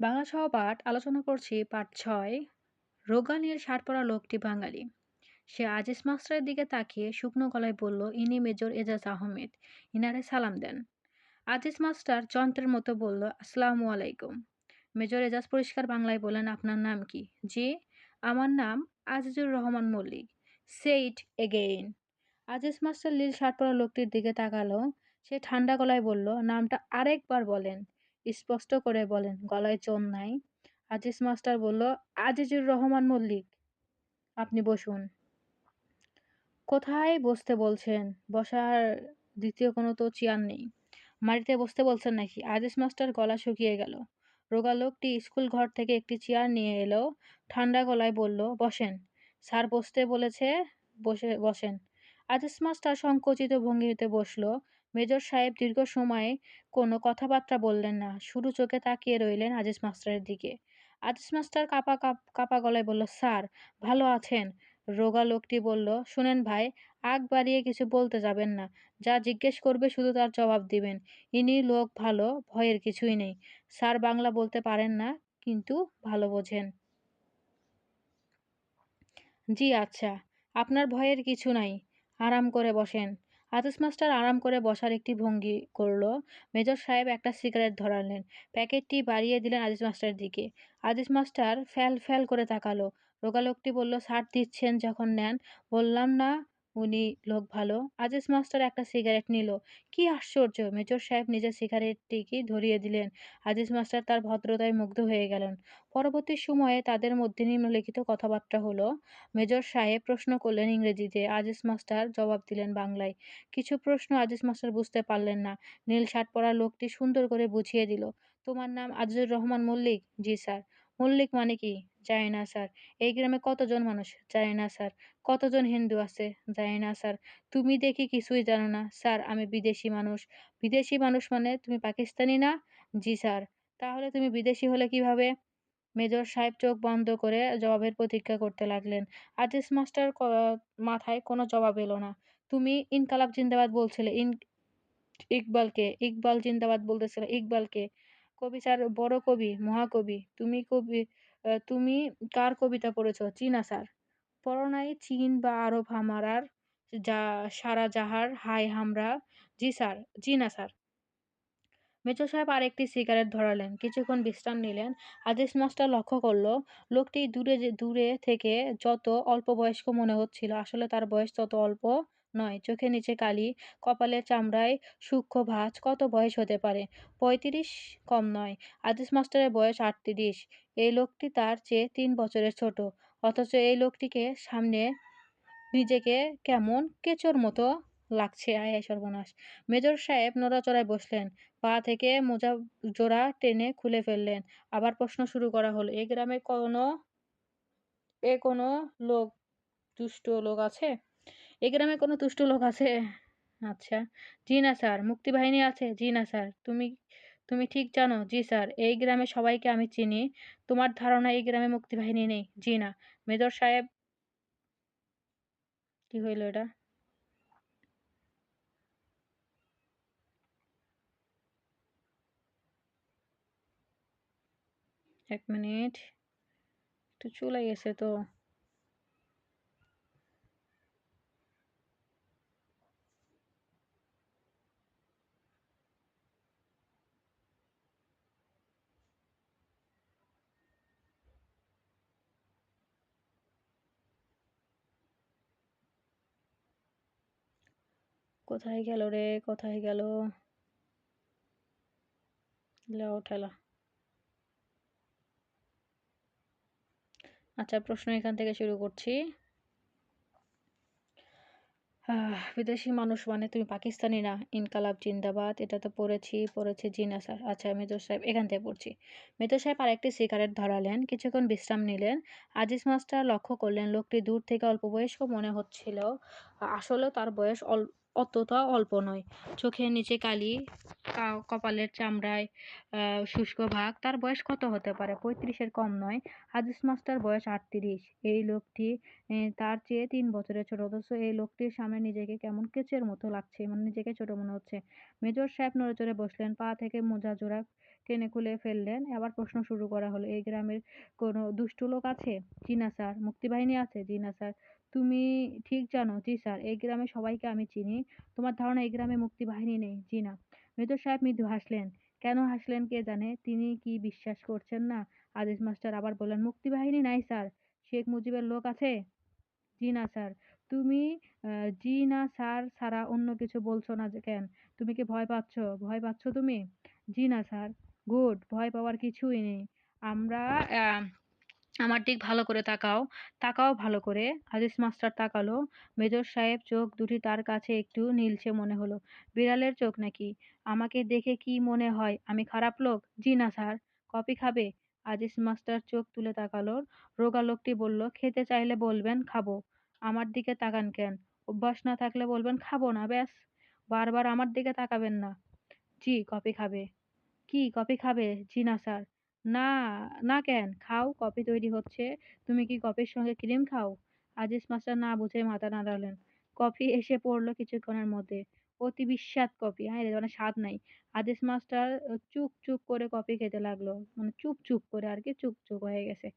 বাংলা সহপাঠ আলোচনা করছি পাঠ ছয়, রোগা নীল শার্ট পরা লোকটি বাঙালি। সে আজিজ মাস্টারের দিকে তাকিয়ে শুকনো গলায় বলল, ইনি মেজর এজাজ আহমেদ। ইনারে সালাম দেন। আজিজ মাস্টার যন্ত্রের মতো বলল, আসসালামু আলাইকুম। মেজর এজাজ পরিষ্কার বাংলায় বলেন, আপনার নাম কি? জি, আমার নাম Azizur Rahman Mallick. Said again Aziz master Lille shirt পরা লোকটির দিকে তাকালো। সে ঠান্ডা গলায় বলল, নামটা আরেকবার বলেন। স্পষ্ট করে বলেন, গলায় চোন নাই। আজিজ মাস্টার বলল, আজিজুর রহমান মল্লিক, আপনি বসুন। কোথায় বসতে বলছেন? বসার দ্বিতীয় কোনো তো চেয়ার নেই। মাটিতে বসতে বলছেন নাকি? আজিজ মাস্টার গলা শুকিয়ে গেল। রোগা লোকটি স্কুল ঘর থেকে একটি চেয়ার নিয়ে এলো, ঠান্ডা গলায় বলল, বসেন। স্যার বসতে বলেছে, বসে, বসেন। আজিজ মাস্টার সংকুচিত ভঙ্গিতে বসল। মেজর সাহেব দীর্ঘ সময় কোনো কথাবার্তা বললেন না। শুরু চোখে তাকিয়ে রইলেন আজিজ মাস্টারের দিকে। আজিজ মাস্টার কাপা কাপা গলায় বলল, স্যার, ভালো আছেন? রোগা লোকটি বলল, শুনেন ভাই, আগ বাড়িয়ে কিছু বলতে যাবেন না। যা জিজ্ঞেস করবে শুধু তার জবাব দিবেন। ইনি লোক ভালো, ভয়ের কিছুই নেই। স্যার বাংলা বলতে পারেন না, কিন্তু ভালো বোঝেন। জি আচ্ছা। আপনার ভয়ের কিছু নাই। আরাম করে বসেন। আতিস মাস্টার আরাম করে বসার একটি ভঙ্গি করল। মেজর সাহেব একটা সিগারেট ধরালেন। প্যাকেটটি বাড়িয়ে দিলেন আজিজ মাস্টারের দিকে। আজিজ মাস্টার ফ্যাল ফ্যাল করে তাকালো। রোগা লোকটি বলল সার দিচ্ছেন যখন নেন। বললাম না উনি লোক ভালো। আজিজ মাস্টার একটা সিগারেট নিল। কি আশ্চর্য! মেজর সাহেব নিজের সিগারেটটিকে ধরিয়ে দিলেন। আজিজ মাস্টার তার ভদ্রতায় মুগ্ধ হয়ে গেলেন। পরবর্তী সময়ে তাদের মধ্যে নিম্নলিখিত কথাবার্তা হলো, মেজর সাহেব প্রশ্ন করলেন ইংরেজিতে। আজিজ মাস্টার জবাব দিলেন বাংলায়। কিছু প্রশ্ন আজিজ মাস্টার বুঝতে পারলেন না। নীল শার্ট পরা লোকটি সুন্দর করে বুঝিয়ে দিল, তোমার নাম আজিজুর রহমান মল্লিক? জি, স্যার। মল্লিক মানে কি? জানি না স্যার। এই গ্রামে কতজন মানুষ? জানি না স্যার। কতজন হিন্দু আছে? জানি না স্যার। তুমি দেখি কিছুই জানো না। স্যার, আমি বিদেশি মানুষ। বিদেশি মানুষ মানে তুমি পাকিস্তানি না? জি স্যার। তাহলে তুমি বিদেশি হলে কীভাবে? মেজর সাহেব চোখ বন্ধ করে জবাবের প্রতীক্ষা করতে লাগলেন। আজিজ মাস্টার মাথায় কোনো জবাব এলো না। তুমি ইনকালাব জিন্দাবাদ বলছিলে। ইন, ইকবালকে, ইকবাল জিন্দাবাদ বলতেছিলে। ইকবালকে। কবি স্যার, বড় কবি, মহাকবি। তুমি কবি তুমি কার কবিতা পড়েছ? চীনা স্যার। পড়ো নাই, চীন বা আরব হামারার যা, সারা জাহার, হাই হামরা। জি স্যার জি না স্যার। মেজর সাহেব আরেকটি সিগারেট ধরালেন। কিছুক্ষণ বিশ্রাম নিলেন। আদেশ মাস্টার লক্ষ্য করল, লোকটি দূরে দূরে থেকে যত অল্প বয়স্ক মনে হচ্ছিল, আসলে তার বয়স তত অল্প নয়। চোখে নিচে কালি, কপালের চামড়ায় সূক্ষ্ম ভাঁজ, কত বয়স হতে পারে? পঁয়ত্রিশ কম নয়। আদেশ মাস্টারের বয়স আটত্রিশ। এই লোকটি তার চেয়ে তিন বছরের ছোট। অথচ এই লোকটিকে সামনে নিজেকে কেমন কেচোর মতো লাগছে, আয় সর্বনাশ। মেজর সাহেব নড়াচড়ায় বসলেন, পা থেকে মোজা জোড়া টেনে খুলে ফেললেন। আবার প্রশ্ন শুরু করা হলো, এ গ্রামে কোনো, এ কোনো লোক, দুষ্ট লোক আছে? এ গ্রামে কোনো দুষ্ট লোক আছে? আচ্ছা জি না স্যার, মুক্তিবাহিনী আছে, জি না স্যার। তুমি তুমি ঠিক জানো? জি স্যার, এই গ্রামে সবাইকে আমি চিনি। তোমার ধারণা এই গ্রামে মুক্তিবাহিনী নেই? জি না। মেজর সাহেব কি হইল এটা? এক মিনিট। একটু চলে গেছে তো। কোথায় গেল রে? কোথায় গেল? ঠেলা আচ্ছা প্রশ্ন এখান থেকে শুরু করছি। বিদেশি মানুষ মানে তুমি পাকিস্তানি না? ইনকালাব, জিন্দাবাদ, এটা তো পড়েছি পড়েছি জিনা স্যার আচ্ছা মেজর সাহেব, এখান থেকে পড়ছি। মেজর সাহেব আরেকটি সিগারেট ধরালেন, কিছুক্ষণ বিশ্রাম নিলেন। আজিজ মাস্টার লক্ষ্য করলেন, লোকটি দূর থেকে অল্প বয়স্ক মনে হচ্ছিল। আসলে তার বয়স অতটা অল্প নয়। চোখের নিচে কালি কপালের চামড়ায় শুষ্ক ভাগ, তার বয়স কত হতে পারে? পঁয়ত্রিশের কম নয়। হাদিস মাস্টার বয়স আটত্রিশ। এই লোকটি তার চেয়ে তিন বছরের ছোট। অথচ এই লোকটির সামনে নিজেকে কেমন কেচের মতো লাগছে মানে নিজেকে ছোট মনে হচ্ছে। মেজর সাহেব নড়ে চড়ে বসলেন, পা থেকে মোজা জোড়া টেনে খুলে ফেললেন। আবার প্রশ্ন শুরু করা হলো, এই গ্রামের কোনো দুষ্ট লোক আছে? জি না, স্যার। মুক্তিবাহিনী আছে? জি না, স্যার। তুমি ঠিক জানো, জি স্যার, এই গ্রামে সবাইকে আমি চিনি। তোমার ধারণা এই গ্রামে মুক্তিবাহিনী নেই? জি না। মেজর সাহেব মৃদু হাসলেন। কেন হাসলেন কে জানে? তিনি কি বিশ্বাস করছেন না? আদেশ মাস্টার আবার বললেন, মুক্তিবাহিনী নাই স্যার। শেখ মুজিবের লোক আছে? জি না স্যার। তুমি জি না স্যার ছাড়া অন্য কিছু বলছো না কেন? তুমি কি ভয় পাচ্ছ? ভয় পাচ্ছ তুমি? জি না স্যার। গুড। ভয় পাওয়ার কিছুই নেই। আমরা আমার দিক ভালো করে তাকাও। তাকাও ভালো করে। আজিজ মাস্টার তাকালো। মেজর সাহেব চোখ দুটি তার কাছে একটু নীলছে মনে হলো। বিড়ালের চোখ নাকি? আমাকে দেখে কি মনে হয়, আমি খারাপ লোক? জি না, স্যার। কফি খাবে? আজিজ মাস্টার চোখ তুলে তাকালো। রোগা লোকটি বলল, খেতে চাইলে বলবেন, খাব। আমার দিকে তাকান কেন? অভ্যাস না থাকলে বলবেন, খাব না, ব্যাস। বারবার আমার দিকে তাকাবেন না। জি কপি খাবে। কি কপি খাবে? জি না, স্যার। না না কেন? খাও কফি তৈরি হচ্ছে। তুমি কি কফির সঙ্গে ক্রিম খাও? আজিজ মাস্টার না বুঝে মাথা নাড়ালেন। কফি এসে পড়ল কিছুক্ষণের মধ্যে। অতি বিস্বাদ কফি। হ্যাঁ রে, মানে স্বাদ নাই। আদেশ মাস্টার চুপ চুপ করে কফি খেতে লাগল। মানে চুপ চুপ করে আর কি চুপ চুপ হয়ে গেছে।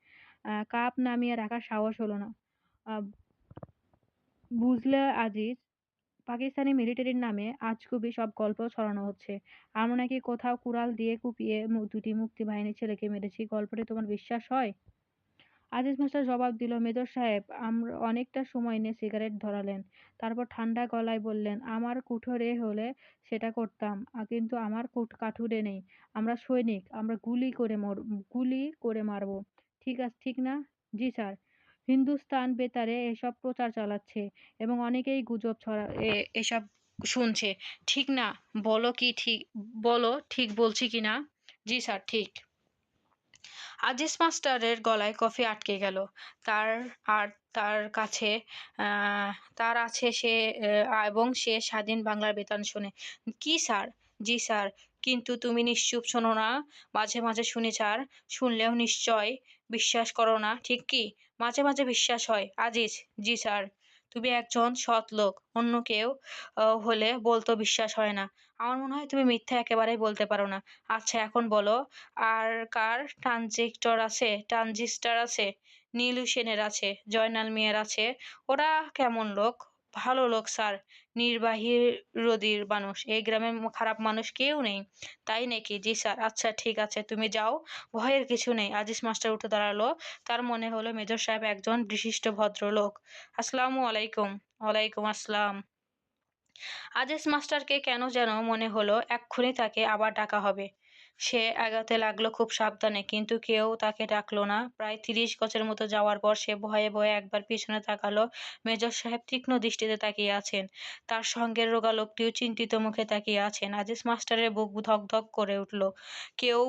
কাপ নামিয়ে রাখার সাহস হলো না। বুঝলে আজিজ? পাকিস্তানি মিলিটারির নামে আজগুবি সব গল্প ছড়ানো হচ্ছে। আমরা নাকি কোথাও কুড়াল দিয়ে কুপিয়ে দুটি মুক্তি বাহিনীর ছেলেকে মেরেছি, গল্পটি তোমার বিশ্বাস হয়? আজিজ মাস্টার জবাব দিল, মেজর সাহেব আমরা অনেকটা সময় নিয়ে সিগারেট ধরালেন, তারপর ঠান্ডা গলায় বললেন, আমার কুঠোরে হলে সেটা করতাম কিন্তু আমার কুঠ কাঠুরে নেই, আমরা সৈনিক, আমরা গুলি করে মর গুলি করে মারবো। ঠিক আছে ঠিক না? জি স্যার হিন্দুস্তান বেতারে এসব প্রচার চালাচ্ছে এবং অনেকেই গুজব ছড়া এসব শুনছে। ঠিক না? বলো কি ঠিক, বলো ঠিক বলছি কি না? জি স্যার, ঠিক। আজিজ মাস্টারের গলায় কফি আটকে গেল। তার আর তার কাছে তার আছে সে এবং সে স্বাধীন বাংলার বেতান শোনে। কি স্যার? জি স্যার, কিন্তু তুমি নিশ্চুপ শোনো না? মাঝে মাঝে শুনি স্যার, শুনলেও নিশ্চয় বিশ্বাস করো না, ঠিক কি? মাঝে মাঝে বিশ্বাস হয়। আজিজ, জি স্যার। তুমি একজন সৎ লোক, অন্য কেউ হলে বলতো বিশ্বাস হয় না। আমার মনে হয় তুমি মিথ্যা একেবারেই বলতে পারো না। আচ্ছা এখন বলো, আর কার ট্রানজিস্টর আছে? ট্রানজিস্টার আছে? নীলু সেনের আছে, জয়নাল মিয়ার আছে। ওরা কেমন লোক? ভালো লোক, স্যার। নির্বাহী রদির মানুষ। এই গ্রামে খারাপ মানুষ কেউ নেই। তাই নাকি? জি, স্যার। আচ্ছা ঠিক আছে, তুমি যাও। ভয়ের কিছু নেই। আজিজ মাস্টার উঠে দাঁড়াল। তার মনে হলো মেজর সাহেব একজন বিশিষ্ট ভদ্রলোক। আসসালামু আলাইকুম। ওয়ালাইকুম আসসালাম। আজিজ মাস্টারকে কেন যেন মনে হলো এক্ষুনি তাকে আবার ডাকা হবে। সে আগাতে লাগল খুব সাবধানে, কিন্তু কেউ তাকে ডাকলো না। প্রায় তিরিশ গজের মতো যাওয়ার পর সে ভয়ে ভয়ে একবার পিছনে তাকালো। মেজর সাহেব তীক্ষ্ণ দৃষ্টিতে তাকিয়ে আছেন। তার সঙ্গে রোগা লোকটিও চিন্তিত মুখে তাকিয়ে আছেন। আজিজ মাস্টারের বুক ধক ধক করে উঠল। কেউ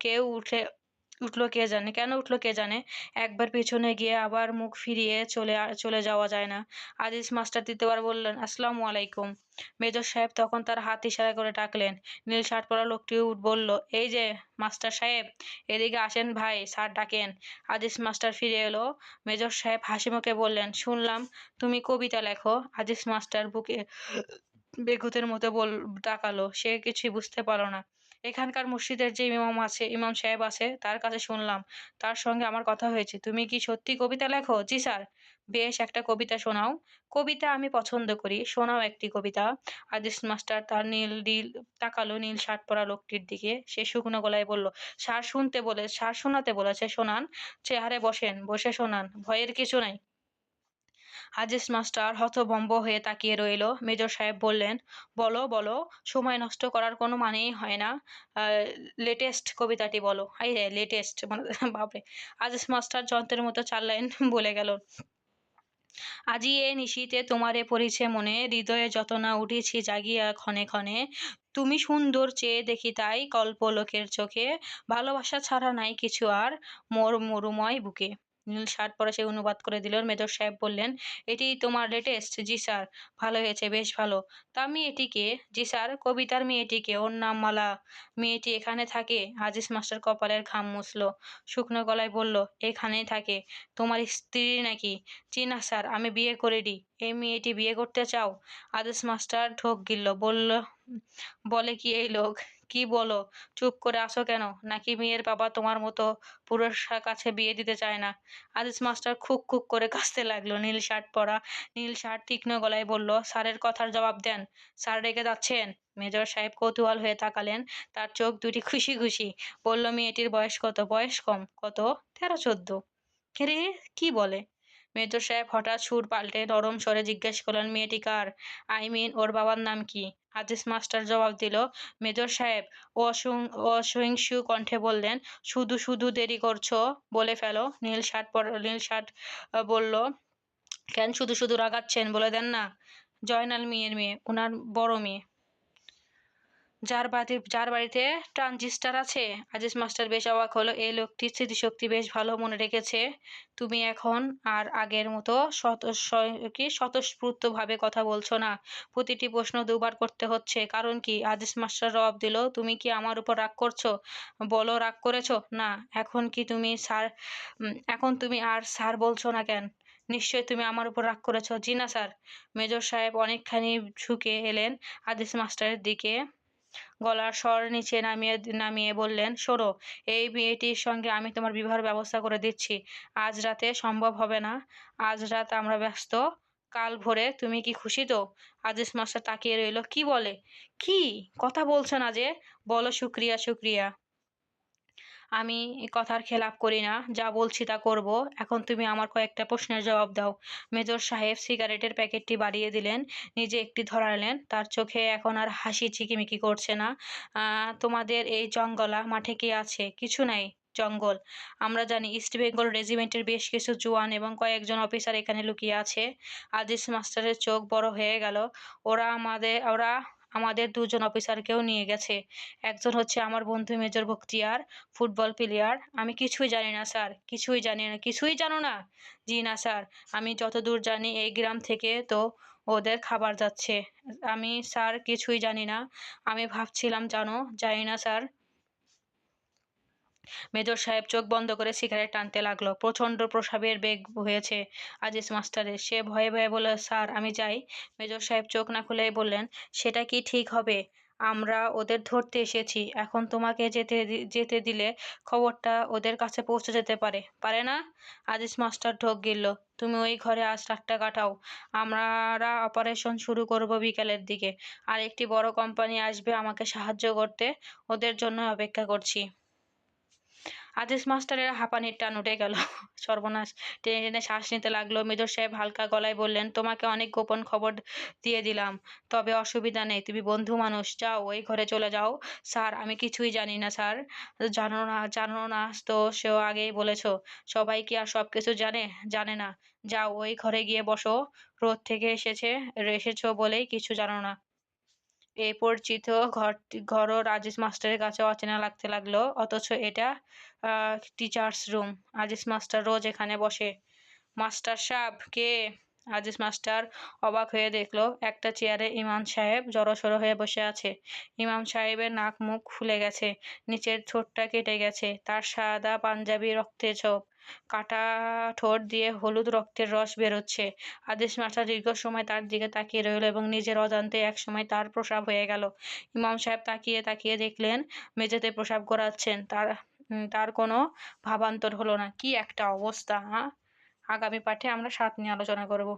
কেউ উঠে উঠল কে জানে? কেন উঠল কে জানে? একবার পিছনে গিয়ে আবার মুখ ফিরিয়ে চলে চলে যাওয়া যায় না। আজিজ মাস্টার দ্বিতীয়বার বললেন, আসসালামু আলাইকুম। মেজর সাহেব তখন তার হাত ইশারা করে ডাকলেন। নীল শার্ট পরা লোকটি উঠ- বলল, এই যে, মাস্টার সাহেব, এদিকে আসেন ভাই, স্যার ডাকেন। আজিজ মাস্টার ফিরে এলো। মেজর সাহেব হাসি মুখে বললেন, শুনলাম তুমি কবিতা লেখো। আজিজ মাস্টার বুকে বেগুতের মতো বল তাকালো সে কিছুই বুঝতে পারল না। এখানকার মসজিদের যে ইমাম আছে, ইমাম সাহেব আছে, তার কাছে শুনলাম। তার সঙ্গে আমার কথা হয়েছে। তুমি কি সত্যি কবিতা লেখো? জি স্যার। বেশ, একটা কবিতা শোনাও। কবিতা আমি পছন্দ করি। শোনাও একটি কবিতা। আদিস মাস্টার তার নীল নীল, তাকালো নীল শার্ট পরা লোকটির দিকে। সে শুকনো গলায় বলল, স্যার শুনতে বলে, স্যার শোনাতে বলেছে, শোনান। চেহারে বসেন, বসে শোনান। ভয়ের কিছু নাই। আজিজ মাস্টার হতভম্ব হয়ে তাকিয়ে রইল। মেজর সাহেব বললেন, বলো বলো, সময় নষ্ট করার কোনো মানেই হয় না। লেটেস্ট কবিতাটি বলো। রে লেটেস্ট মানে বাপরে মাস্টার যন্ত্রের মতো চার লাইন বলে গেল। আজি এ নিশীতে তোমারে পড়িছে মনে, হৃদয়ে যত না উঠেছি জাগিয়া ক্ষণে ক্ষণে। তুমি সুন্দর চেয়ে দেখি তাই কল্পলোকের চোখে। ভালোবাসা ছাড়া নাই কিছু আর, মোর মরুময় বুকে। নীল শার্ট পরে সে অনুবাদ করে দিল। মেজর সাহেব বললেন, এটি তোমার লেটেস্ট জি স্যার। ভালো হয়েছে, বেশ ভালো। তা মেয়েটিকে? জি স্যার, কবিতার মেয়েটিকে। ওর নাম মালা। মেয়েটি এখানে থাকে? আজিজ মাস্টার কপালের ঘাম মুছলো। শুকনো গলায় বলল, এখানেই থাকে। তোমার স্ত্রী নাকি? জি না স্যার, আমি বিয়ে করিনি। এই মেয়েটি বিয়ে করতে চাও? আদেশ মাস্টার ঢোক গিলল। বলল, বলে কি এই লোক? কি বলো? চুপ করে আসো কেন? নাকি মেয়ের বাবা তোমার মতো পুরুষের কাছে বিয়ে দিতে চায় না? আজিজ মাস্টার খুক খুক করে কাশতে লাগল। নীল শার্ট পরা, নীল শার্ট তীক্ষ্ণ গলায় বলল, স্যারের কথার জবাব দেন। স্যার রেগে যাচ্ছেন? মেজর সাহেব কৌতূহল হয়ে তাকালেন। তার চোখ দুটি খুশি খুশি। বলল, মেয়েটির বয়স কত? বয়স কম। কত? তেরো, চোদ্দ। রে? কি বলে? মেজর সাহেব হঠাৎ সুর পাল্টে নরম স্বরে জিজ্ঞেস করলেন, মেয়েটি কার? আই মিন, ওর বাবার নাম কি? আজিজ মাস্টার জবাব দিল মেজর সাহেব, অসং, অসহিংসু কণ্ঠে বললেন, শুধু শুধু দেরি করছ? বলে ফেলো, নীল শার্ট পর, নীল শার্ট বলল, কেন শুধু শুধু রাগাচ্ছেন? বলে দেন, না, জয়নাল মেয়ের মেয়ে ওনার বড় মেয়ে। যার বাড়ি যার বাড়িতে ট্রানজিস্টার আছে। আজিজ মাস্টার বেশ অবাক হলো, এই লোকটির স্মৃতিশক্তি বেশ ভালো মনে রেখেছে। তুমি এখন আর আগের মতো কি স্বতঃস্ফূর্তভাবে কথা বলছো না। প্রতিটি প্রশ্ন দুবার করতে হচ্ছে। কারণ কি? আজিজ মাস্টার জবাব দিল, তুমি কি আমার উপর রাগ করছ? বলো, রাগ করেছ? না। এখন কি তুমি স্যার এখন তুমি আর স্যার বলছো না কেন? নিশ্চয়ই তুমি আমার উপর রাগ করেছ। জি না, স্যার। মেজর সাহেব অনেকখানি ঝুঁকে এলেন আদিস মাস্টারের দিকে। গলার স্বর নিচে নামিয়ে নামিয়ে বললেন সরো এই মেয়েটির সঙ্গে আমি তোমার বিবাহের ব্যবস্থা করে দিচ্ছি। আজ রাতে সম্ভব হবে না। আজ রাত আমরা ব্যস্ত। কাল ভোরে তুমি কি খুশি তো? আজিজ মাস্টার তাকিয়ে রইল, কি বলে? কি? কথা বলছো না যে? বলো শুক্রিয়া শুক্রিয়া। আমি কথার খেলাপ করি না, যা বলছি তা করব। এখন তুমি আমার কয়েকটা প্রশ্নের জবাব দাও। মেজর সাহেব সিগারেটের প্যাকেটটি বাড়িয়ে দিলেন, নিজে একটি ধরালেন। তার চোখে এখন আর হাসি চিকিমিকি করছে না। তোমাদের এই জঙ্গলা মাঠে কি আছে? কিছু নাই, জঙ্গল। আমরা জানি ইস্ট বেঙ্গল রেজিমেন্টের বেশ কিছু জোয়ান এবং কয়েকজন অফিসার এখানে লুকিয়ে আছে। আদিস মাস্টারের চোখ বড় হয়ে গেল। ওরা আমাদের, ওরা আমাদের দুজন অফিসারকেও নিয়ে গেছে। একজন হচ্ছে আমার বন্ধু মেজর বক্তিয়ার ফুটবল প্লেয়ার আমি কিছুই জানি না, স্যার। কিছুই জানি না। কিছুই জানো না? জি না, স্যার। আমি যতদূর জানি, এই গ্রাম থেকে তো ওদের খাবার যাচ্ছে। আমি, স্যার, কিছুই জানি না। আমি ভাবছিলাম, জানো? জানি না, স্যার। মেজর সাহেব চোখ বন্ধ করে সিগারেট টানতে লাগল। প্রচণ্ড প্রসাবের বেগ হয়েছে। আজিজ মাস্টারের। সে ভয়ে ভয়ে বলল, স্যার, আমি যাই। মেজর সাহেব চোখ না খুলেই বললেন, সেটা কি ঠিক হবে? আমরা ওদের ধরতে এসেছি। এখন তোমাকে যেতে যেতে দিলে খবরটা ওদের কাছে পৌঁছে যেতে পারে। পারে না? আজিজ মাস্টার ঢোক গিলল, তুমি ওই ঘরে আজ রাতটা কাটাও। আমরা অপারেশন শুরু করব বিকালের দিকে। আর একটি বড় কোম্পানি আসবে আমাকে সাহায্য করতে। ওদের জন্য অপেক্ষা করছি। আদেশ মাস্টারের হাঁপানির টান উঠে গেল। সর্বনাশ। টেনে টেনে শ্বাস নিতে লাগল। মেজর সাহেব হালকা গলায় বললেন, তোমাকে অনেক গোপন খবর দিয়ে দিলাম, তবে অসুবিধা নেই, তুমি বন্ধু মানুষ, যাও, ওই ঘরে চলে যাও। স্যার, আমি কিছুই জানি না, স্যার। জানো না জানো না, তো সেও আগেই বলেছ, সবাই কি আর সব কিছু জানে? জানে না। যাও, ওই ঘরে গিয়ে বসো। রোদ থেকে এসেছে, এসেছ বলেই কিছু জানো না। এই পরিচিত ঘরটি ঘরও রাজেশ মাস্টারের কাছে অচেনা লাগতে লাগল, অথচ এটা টিচার্স রুম আজিজ মাস্টার রোজ এখানে বসে। মাস্টার সাহেব, কে? আজিজ মাস্টার অবাক হয়ে দেখল, একটা চেয়ারে ইমাম সাহেব জড়সড়ো হয়ে বসে আছে। ইমাম সাহেবের নাক মুখ ফুলে গেছে, নিচের ঠোঁটটা কেটে গেছে, তার সাদা পাঞ্জাবি রক্তে ছোপ কাটা ঠোঁট দিয়ে হলুদ রক্তের রস বেরোচ্ছে। আদেশ মাস্টার দীর্ঘ সময় তার দিকে তাকিয়ে রইল এবং নিজের অজান্তে এক সময় তার প্রসাব হয়ে গেল। ইমাম সাহেব তাকিয়ে তাকিয়ে দেখলেন, মেঝেতে প্রসাব গড়াচ্ছেন। তার তার কোনো ভাবান্তর হলো না। কি একটা অবস্থা আগামী পাঠে আমরা সাত নিয়ে আলোচনা করব।